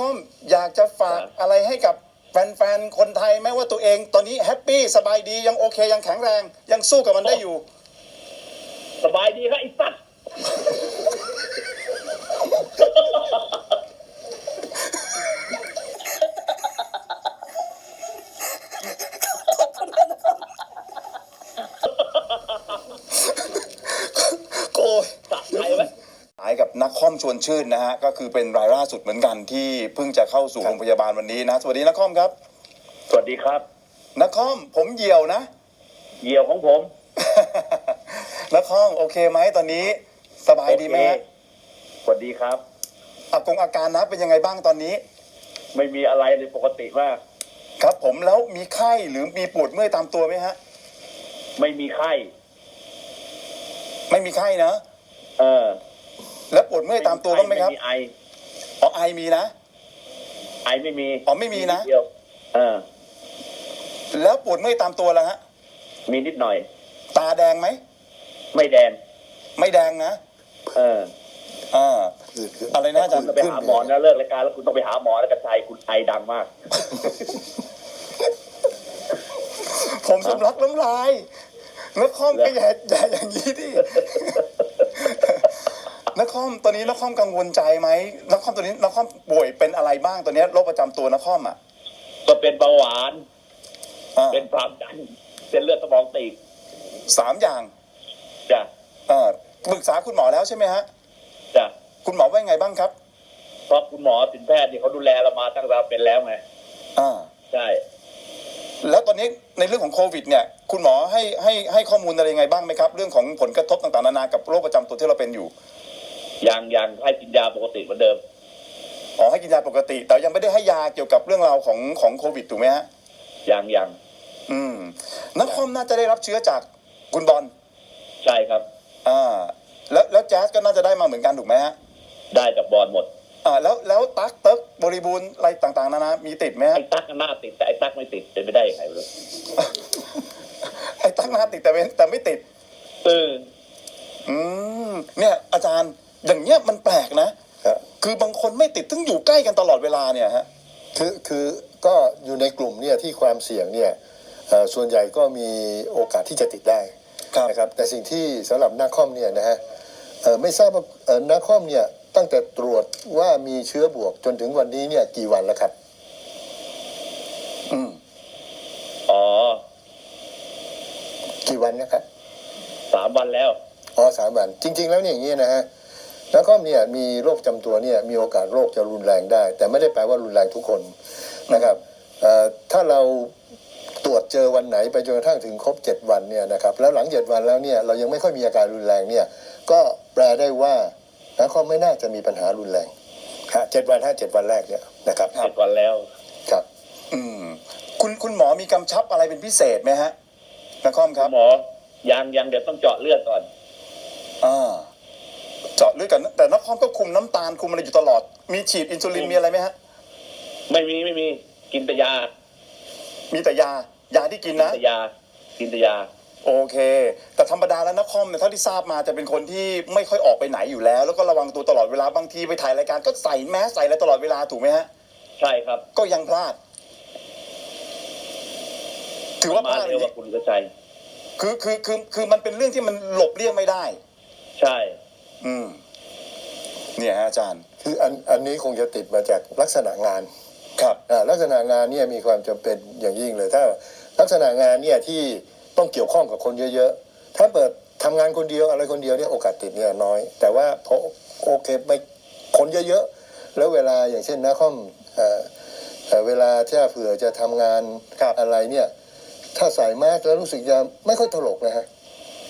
คอมอยากจะฝากอะไรให้กับแฟนๆ คนไทยไหมว่าตัวเองตอนนี้แฮปปี้สบายดียังโอเคยังแข็งแรง ยังสู้กับมันได้อยู่ สบายดีครับไอ้สัตว์ โอ้ย สะใจไหม หายกับนักคอ มชวนชื่นนะฮะก็คือเป็นรายล่าสุดเหมือนกันที่เพิ่งจะเข้าสู่โรงพยาบาลวันนี้นะ สวัสดีนักคอมครับ สวัสดีครับนักคอมผมเหี่ยวนะ เหยี่ยวของผมนักคอมโอเคไหมตอนนี้ สบายดีไหมฮะโอเคสวัสดีครับอากงอาการนะเป็นยังไงบ้างตอนนี้ ไม่มีอะไรเลยปกติมากครับผมแล้วมีไข้หรือมีปวดเมื่อยตามตัวไหมฮะ ไม่มีไข้ ไม่มีไข้นะเออ แล้วปวดเมื่อยตามตัวบ้างไหมครับไม่มีไออ๋อไอมีนะ ไอไม่มีอ๋อไม่มีนะ เดียวเออ แล้วปวดเมื่อยตามตัวแล้วฮะ มีนิดหน่อย ตาแดงไหม ไม่แดง ไม่แดงนะ เอออ่า อะไรนะอาจารคุย์ณจะไปหาหมอนะเลิกรายการแล้วคุณต้องไปหาหมอแล้วกันชัยคุณไอดังมาก ผมสำลักน้ำลายนักคอมก็อย่าอย่าอย่างนี้ดิ นักคอมตอนนี้นักคอมกังวลใจไหมนักคอมตอนนี้นักคอมป่วยเป็นอะไรบ้างตอนนี้โรคประจำตัวนักคอมอะก็เป็นเบาหวาน อ่าเป็นความดันเส้นเลือดสมองตีบสามอย่างจ้ะอ่าปรึกษาคุณหมอแล้วใช่ไหมฮะจ้ะคุณหมอว่ายังไงบ้างครับเพราะคุณหมอสินแพทย์เนี่ยเขาดูแลเรามาตั้งแต่เราเป็นแล้วไงอ่าใช่แล้วตอนนี้ในเรื่องของโควิดเนี่ยคุณหมอให้ให้ให้ข้อมูลอะไรยังไงบ้างไหมครับ เรื่องของผลกระทบต่างๆนานากับโรคประจำตัวที่เราเป็นอยู่ ยังยังให้กินยาปกติเหมือนเดิม อ๋อให้กินยาปกติ แต่ยังไม่ได้ให้ยาเกี่ยวกับเรื่องราวของของโควิดถูกไหมฮะยังยังอืมนักคอมน่าจะได้รับเชื้อจากคุณบอลใช่ครับ อ่า แล้วแล้วแจ๊สก็น่าจะได้มาเหมือนกันถูกไหมฮะได้จากบอลหมดอ่าแล้วแล้วตั๊กเติ๊กบริบูรณ์อะไรต่างๆนานามีติดไหมฮะไอ้ตั๊กหน้าติดแต่ไอ้ตั๊กไม่ติดเป็นไปได้ยังไงไม่รู้ไอ้ตั๊กนาติดแต่เป็นแต่ไม่ติดเอออืมเนี่ยอาจารย์ อย่างเงี้ยมันแปลกนะ ครับ คือบางคนไม่ติดต้องอยู่ใกล้กันตลอดเวลาเนี่ยฮะ คือคือก็อยู่ในกลุ่มเนี่ยที่ความเสี่ยงเนี่ยเอ่อส่วนใหญ่ก็มีโอกาสที่จะติดได้ครับ นะครับแต่สิ่งที่สำหรับนักคอมเนี่ยนะฮะเอ่อไม่ทราบว่าเอ่อนักคอมเนี่ยตั้งแต่ตรวจว่ามีเชื้อบวกจนถึงวันนี้เนี่ยกี่วันแล้วครับ อืมอ๋อกี่วันนะครับ สามวันแล้ว อ๋อสามวันจริง ๆ แล้วเนี่ยอย่างนี้นะฮะ นักคอมเนี่ยมีโรคประจำตัวเนี่ยมีโอกาสโรคจะรุนแรงได้ แต่ไม่ได้แปลว่ารุนแรงทุกคนนะครับเอ่อถ้าเราตรวจเจอวันไหนไปจนกระทั่งถึงครบ 7 วันเนี่ยนะครับแล้วหลัง 7 วันแล้วเนี่ยเรายังไม่ค่อยมีอาการรุนแรงเนี่ยก็แปลได้ว่านักคอมไม่น่าจะมีปัญหารุนแรงฮะเจ็ดวันห้าเจ็ดวันแรกเนี่ยนะครับเจ็ดวันแล้วครับ อืมคุณคุณหมอมีกำชับอะไรเป็นพิเศษไหมฮะนักคอมครับหมอยังยังเดี๋ยวต้องเจาะเลือดก่อนอ่า เจาะเลือดกันแต่นักคอมก็คุมน้ำตาลคุมอะไรอยู่ตลอด มีฉีดอินซูลินมีอะไรไหมฮะ ไม่มีไม่มีกินแต่ยามีแต่ยายาที่กินกินนะแต่ยากินแต่ยา โอเค แต่ธรรมดาแล้วนักคอมเนี่ยเท่าที่ทราบมาจะเป็นคนที่ไม่ค่อยออกไปไหนอยู่แล้ว แล้วก็ระวังตัวตลอดเวลาบางทีไปถ่ายรายการก็ใส่แมสใส่อะไรตลอดเวลาถูกไหมฮะ ใช่ครับก็ยังพลาด ถือว่าพมาลาดเร็วกว่าคุณกระชัยคือคือคือคือมันเป็นเรื่องที่มันหลบเลี่ยงไม่ได้ ใช่ อืมเนี่ยฮะอาจารย์ คืออันอันนี้คงจะติดมาจากลักษณะงานครับ อ่าลักษณะงานเนี่ยมีความจำเป็นอย่างยิ่งเลย ถ้าลักษณะงานเนี่ยที่ต้องเกี่ยวข้องกับคนเยอะๆ ถ้าเปิดทำงานคนเดียวอะไรคนเดียวเนี่ยโอกาสติดเนี่ยน้อย แต่ว่าพอโอเคไปคนเยอะๆ แล้วเวลาอย่างเช่นนักคอมเอ่อเอ่อเวลาที่เผื่อจะทำงานครับ อะไรเนี่ย ถ้าใส่แมสแล้วรู้สึกจะไม่ค่อยตลกนะฮะ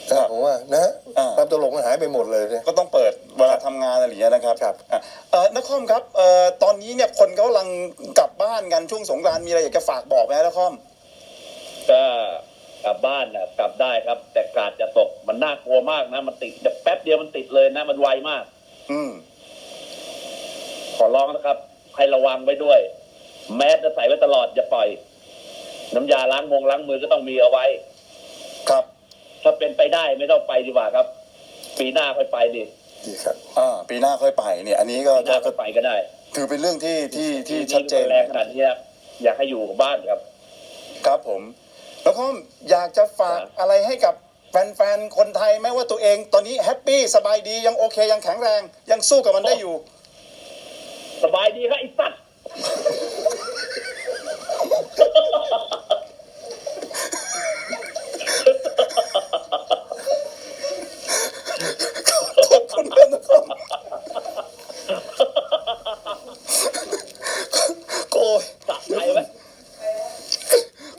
ครับผมว่านะฮะอ่า ความตลกมันหายไปหมดเลยเนี่ย ก็ต้องเปิดเวลาทำงานอะไรอย่างเงี้ยนะครับครับ อะเออนักคอมครับเอ่อตอนนี้เนี่ยคนเขากำลังกลับบ้านกันช่วงสงกรานต์มีอะไรอยากจะฝากบอกไหมฮะนักคอมก็กลับบ้านนะกลับได้ครับ แต่กาดจะตกมันน่ากลัวมากนะ มันติดแป๊บเดียวมันติดเลยนะมันไวมาก อืม ขอร้องนะครับ ให้ระวังไว้ด้วย แมสจะใส่ไว้ตลอดอย่าปล่อย น้ำยาล้างมงล้างมือก็ต้องมีเอาไว้ ครับ ถ้าเป็นไปได้ไม่ต้องไปดีกว่าครับ ปีหน้าค่อยไปดิดีครับอ่าปีหน้าค่อยไปเนี่ย อันนี้ก็ปีหน้าก็ค่อยไปก็ได้ ถือเป็นเรื่องที่ที่ที่ที่ชัดเจนแรงขนาดนี้อยากให้อยู่กับบ้านครับ ครับผม แล้วก็อยากจะฝากครับอะไรให้กับแฟนๆ คนไทยไหมว่าตัวเองตอนนี้แฮปปี้สบายดียังโอเค ยังแข็งแรง ยังสู้กับมันได้อยู่ สบายดีครับไอ้สัตว์ ขอบคุณครับนะครับโอ้ยสะใจไหม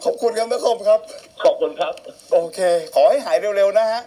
ขอบคุณครับนะครับครับ ขอบคุณครับ โอเค ขอให้หายเร็วๆนะฮะ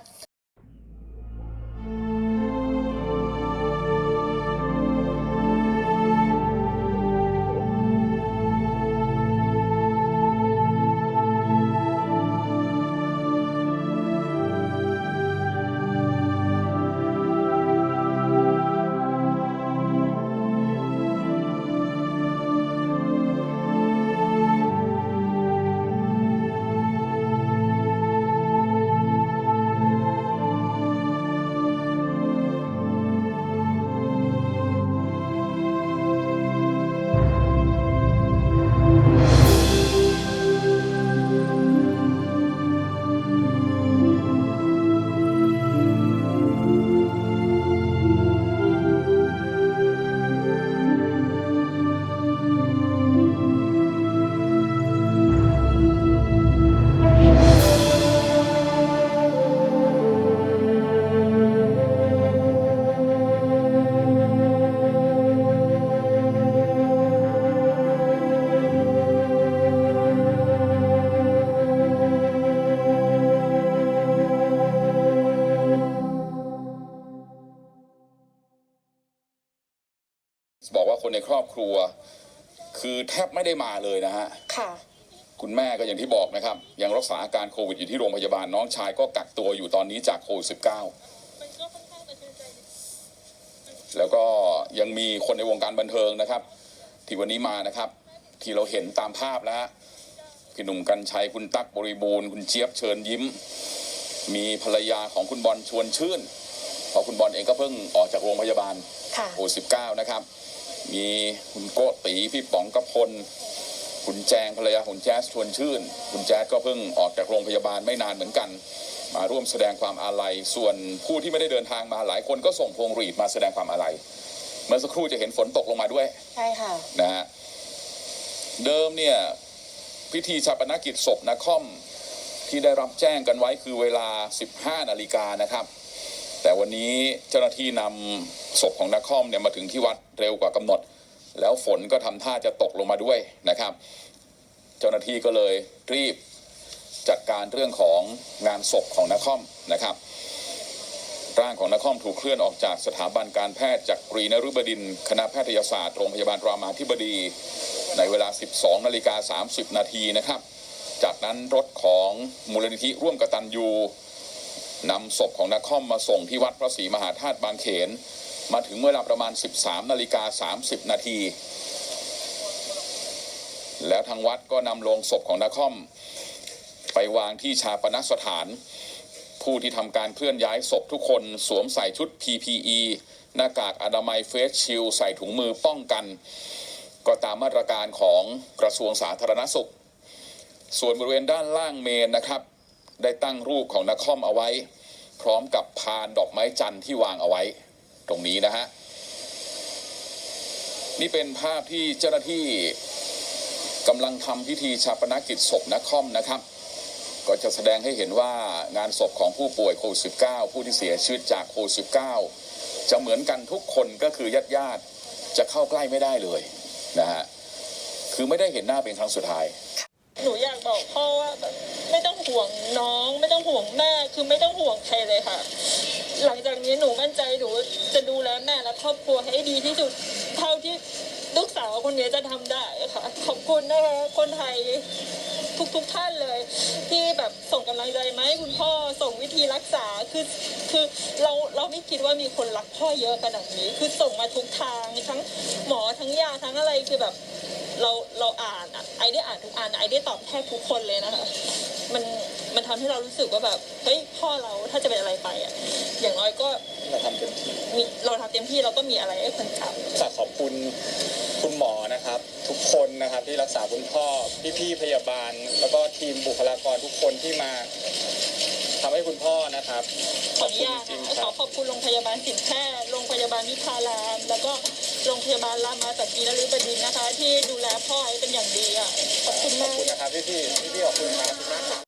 ในครอบครัว คือแทบไม่ได้มาเลยนะฮะค่ะ คุณแม่ก็อย่างที่บอกนะครับ ยังรักษาอาการโควิดอยู่ที่โรงพยาบาลน้องชายก็กักตัวอยู่ตอนนี้จากโควิด -19 แล้วก็ยังมีคนในวงการบันเทิงนะครับ ที่วันนี้มานะครับ ที่เราเห็นตามภาพแล้วฮะพี่หนุ่มกัญชัยคุณตั๊กบริบูรณ์คุณเจี๊ยบเชิญยิ้ม มีภรรยาของคุณบอลชวนชื่นเพราะคุณบอลเองก็เพิ่งออกจากโรงพยาบาลค่ะโควิด19นะครับ มีคุณโกตีพี่ป๋องกระพลคุณแจงภรรยาของแจ๊สชวนชื่น คุณแจ๊สก็เพิ่งออกจากโรงพยาบาลไม่นานเหมือนกัน มาร่วมแสดงความอาลัย ส่วนผู้ที่ไม่ได้เดินทางมาหลายคนก็ส่งพวงหรีดมาแสดงความอาลัย เมื่อสักครู่จะเห็นฝนตกลงมาด้วย ใช่ค่ะ นะฮะ เดิมเนี่ยพิธีชาปนกิจศพนครที่ได้รับแจ้งกันไว้คือเวลา 15 นาฬิกานะครับ แต่วันนี้เจ้าหน้าที่นำศพของนครเนี่ยมาถึงที่วัดเร็วกว่ากำหนด แล้วฝนก็ทำท่าจะตกลงมาด้วยนะครับ เจ้าหน้าที่ก็เลยรีบจัดการเรื่องของงานศพของนครนะครับ ร่างของนครถูกเคลื่อนออกจากสถาบันการแพทย์จากกรีนฤบดินทร์คณะแพทยศาสตร์โรงพยาบาลรามาธิบดี ในเวลา 12 นาฬิกา 30 นาทีนะครับ จากนั้นรถของมูลนิธิร่วมกตัญญู นำศพของนครมาส่งที่วัดพระศรีมหาธาตุบางเขน มาถึงเวลาประมาณ 13นาฬิกา30 นาที แล้วทางวัดก็นำโลงศพของนครไปวางที่ชาปนสถาน ผู้ที่ทำการเคลื่อนย้ายศพทุกคนสวมใส่ชุด PPE หน้ากากอนามัยเฟสชิลใส่ถุงมือป้องกัน ก็ตามมาตรการของกระทรวงสาธารณสุข ส่วนบริเวณด้านล่างเมนนะครับ ได้ตั้งรูปของนครเอาไว้ พร้อมกับพานดอกไม้จันทร์ที่วางเอาไว้ ตรงนี้นะฮะ นี่เป็นภาพที่เจ้าหน้าที่กำลังทำพิธีชาปนกิจศพนักครนะครับ ก็จะแสดงให้เห็นว่างานศพของผู้ป่วยโควิด -19 ผู้ที่เสียชีวิตจากโควิด -19 จะเหมือนกันทุกคนก็คือญาติญาติๆจะเข้าใกล้ไม่ได้เลยนะฮะ คือไม่ได้เห็นหน้าเป็นครั้งสุดท้าย หนูอยากบอกพ่อว่าแบบไม่ต้องห่วงน้อง ไม่ต้องห่วงแม่คือไม่ต้องห่วงใครเลยค่ะ หลังจากนี้หนูมั่นใจหนูจะดูแลแม่และครอบครัวให้ดีที่สุดเท่าที่ลูกสาวคนนี้จะทำได้ค่ะ ขอบคุณนะคะคนไทยทุกๆท่านเลย ที่แบบส่งกำลังใจมาให้คุณพ่อส่งวิธีรักษาคือคือเราเราไม่คิดว่ามีคนรักพ่อเยอะขนาดนี้ คือส่งมาทุกทางทั้งหมอทั้งยาทั้งอะไรคือแบบเรา ไอได้อ่านทุกอันไอได้ตอบแทบทุกคนเลยนะคะ มันมันทำให้เรารู้สึกว่าแบบเฮ้ยพ่อเราถ้าจะเป็นอะไรไปอะอย่างน้อยก็เราทำเต็มที่มีเราทำเต็มที่เราก็มีอะไรให้คนจำฝากขอบคุณคุณหมอนะครับ ทุกคนนะครับที่รักษาคุณพ่อพี่ๆพยาบาล แล้วก็ทีมบุคลากรทุกคนที่มาทำให้คุณพ่อนะครับขออนุญาตจริงนะๆคขรัอบ ขอบคุณโรงพยาบาลสินแพทย์โรงพยาบาลวิพาราม แล้วก็ โรงพยาบาลรามาจากกีนฤบดินนะคะ ที่ดูแลพ่อให้เป็นอย่างดีอะขอบคุณขอบมากคุณนะครับพี่ๆพี่ขอบคุณครับ